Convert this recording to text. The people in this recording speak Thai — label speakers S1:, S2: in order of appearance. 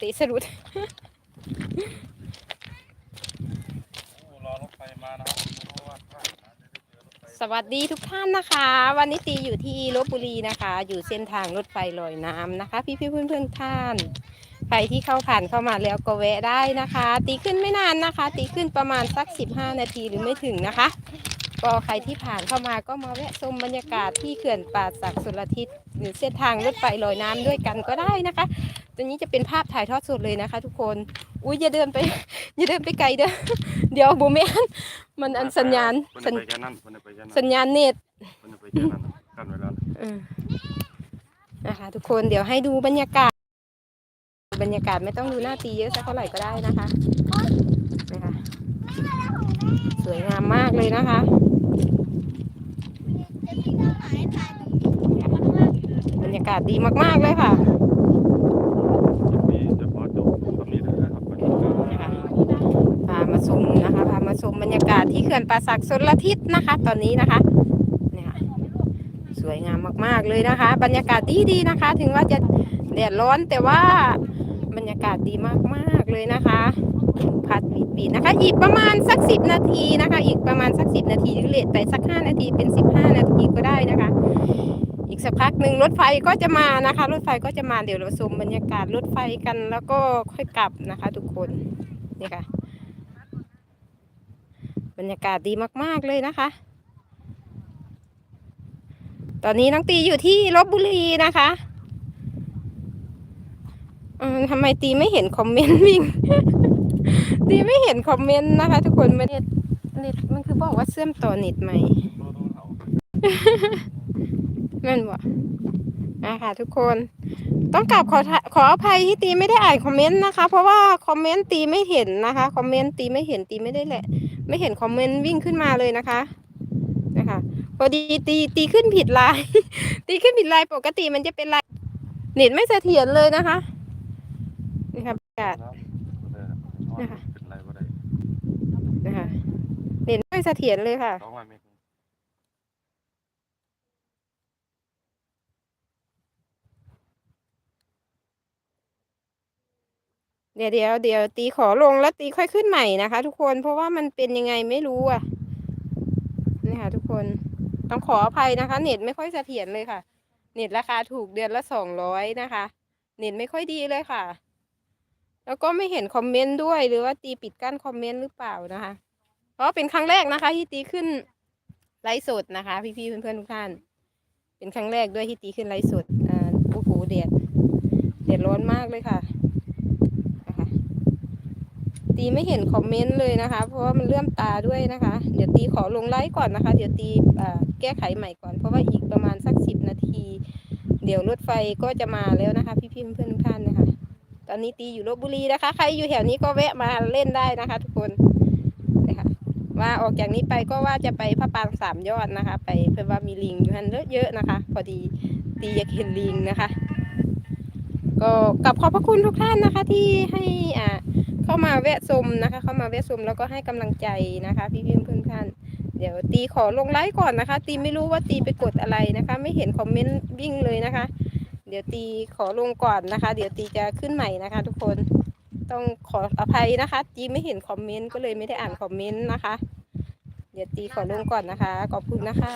S1: ตีสะดุด
S2: โอ้รอรถไฟมานะครับเพราะว่าถ้าอาจจะได้เจอรถไฟ
S1: สวัสดีทุกท่านนะคะ วันนี้ตีอยู่ที่ลบบุรีนะคะ อยู่เส้นทางรถไฟลอยน้ำนะคะ พี่พี่ๆเพื่อนเพื่อนๆท่าน ใครที่เข้าผ่านเข้ามาแล้วก็แวะได้นะคะ ตีขึ้นไม่นานนะคะ ตีขึ้นประมาณสัก 15 นาทีหรือไม่ถึงนะคะ ก็ใครที่ผ่านเข้ามาก็มาแวะชมบรรยากาศที่เขื่อนป่าสักดิ์สุรทิศหรือเส้นทางรถไฟลอยน้ำด้วยกันก็ได้นะคะ ตัวนี้จะเป็นภาพถ่ายทอดสดเลยนะคะ ทุกคน อุ้ยอย่าเดินไปอย่าเดินไปไกลเด้อเดี๋ยวโบแมนมันอันสัญญาณสัญสัญญาณเน็ต
S2: นไปแค่นั้นกันไว้แล้ว
S1: เออนะคะ ทุกคนเดี๋ยวให้ดูบรรยากาศ บรรยากาศไม่ต้องดูหน้าตีเยอะสักเท่าไหร่ก็ได้นะคะนะคะสวยงามมากเลยนะคะ บรรยากาศดีมาก ๆ เลยค่ะ
S2: มีเฉพาะจุดตรงนี้นะครับวันนี้ก็
S1: นะคะพามาชมนะคะพามาชมบรรยากาศที่เขื่อนป่าสักชนละทิศนะคะ ตอนนี้นะคะเนี่ยค่ะสวยงามมาก ๆ เลยนะคะ บรรยากาศดีๆนะคะ ถึงว่าจะแดดร้อนแต่ว่าบรรยากาศดีมากๆเลยนะคะพัดบีดๆนะคะ อีกประมาณสักสิบนาทีนะคะ อีกประมาณสักสิบนาทีหรือเลทไปสักห้านาทีเป็นสิบห้านาทีก็ได้นะคะอี กสักพักหนึ่งรถไฟก็จะมานะคะ รถไฟก็จะมาเดี๋ยวเราชมบรรยากาศรถไฟกันแล้วก็ค่อยกลับนะคะ ทุกคนนี่ค่ะ บรรยากาศดีมาก ๆเลยนะคะ ตอนนี้น้องตีอยู่ที่ลบบุรีนะคะทำไมตีไม่เห็นคอมเมนต์วิ่งตีไม่เห็นคอมเมนต์นะคะ ทุกคนมันเน็ตเน็ตมันคือบอกว่าเชื่อมต่อเน็ตใหม่
S2: นเขา
S1: นั่นวะนะคะทุกคนต้องกลับขอทะขออภัยที่ตีไม่ได้อ่านคอมเมนต์นะคะ เพราะว่าคอมเมนต์ตีไม่เห็นนะคะคอมเมนต์ตีไม่เห็นตีไม่ได้แหละ ไม่เห็นคอมเมนต์วิ่งขึ้นมาเลยนะคะนะคะพอดีตีตีขึ้นผิดลาย ตีขึ้นผิดลายปกติมันจะเป็นลายเน็ตไม่เสถียรเลยนะคะนี่ค่ะบรรยากาศ
S2: นะคะเป็นไรก็ได้
S1: นะคะเน็ตไม่เสถียรเลยค่ะ
S2: สองวันไม่
S1: เดี๋ยวเดี๋ยวเดี๋ยวตีขอลงแล้วตีค่อยขึ้นใหม่นะคะ ทุกคนเพราะว่ามันเป็นยังไงไม่รู้อะนี่ค่ะ ทุกคนต้องขออภัยนะคะ เน็ตไม่ค่อยเสถียรเลยค่ะ เน็ตราคาถูกเดือนละสองร้อยนะคะ เน็ตไม่ค่อยดีเลยค่ะ แล้วก็ไม่เห็นคอมเมนต์ด้วยหรือว่าตีปิดกั้นคอมเมนต์หรือเปล่านะคะ เพราะเป็นครั้งแรกนะคะ ที่ตีขึ้นไลฟ์สดนะคะ พี่ๆเพื่อนๆทุกท่าน เป็นครั้งแรกด้วยที่ตีขึ้นไลฟ์สดอ่าโอ้โหแดดแดดร้อนมากเลยค่ะ ตีไม่เห็นคอมเมนต์เลยนะคะ เพราะว่ามันเลื่อมตาด้วยนะคะ เดี๋ยวตีขอลงไลฟ์ก่อนนะคะ เดี๋ยวตีแก้ไขใหม่ก่อน เพราะว่าอีกประมาณสักสิบนาที เดี๋ยวรถไฟก็จะมาแล้วนะคะ พี่ๆเพื่อนๆทุกท่านนะคะ ตอนนี้ตีอยู่ลบบุรีนะคะ ใครอยู่แถวนี้ก็แวะมาเล่นได้นะคะ ทุกคนนะคะว่าออกจากนี้ไปก็ว่าจะไปพระปรางสามยอดนะคะ ไปเพื่อว่ามีลิงอยู่ทันเยอะๆนะคะ พอดีตีอยากเห็นลิงนะคะ ก็กลับขอบพระคุณทุกท่านนะคะที่ให้อ่า มาแวะชมนะคะ เข้ามาแวะชมแล้วก็ให้กำลังใจนะคะ พี่พี่เพื่อนท่านเดี๋ยวตีขอลงไลฟ์ก่อนนะคะ ตีไม่รู้ว่าตีไปกดอะไรนะคะ ไม่เห็นคอมเมนต์วิ่งเลยนะคะ เดี๋ยวตีขอลงก่อนนะคะ เดี๋ยวตีจะขึ้นใหม่นะคะ ทุกคนต้องขออภัยนะคะ ตีไม่เห็นคอมเมนต์ก็เลยไม่ได้อ่านคอมเมนต์นะคะ เดี๋ยวตีขอลงก่อนนะคะ ขอบคุณนะคะ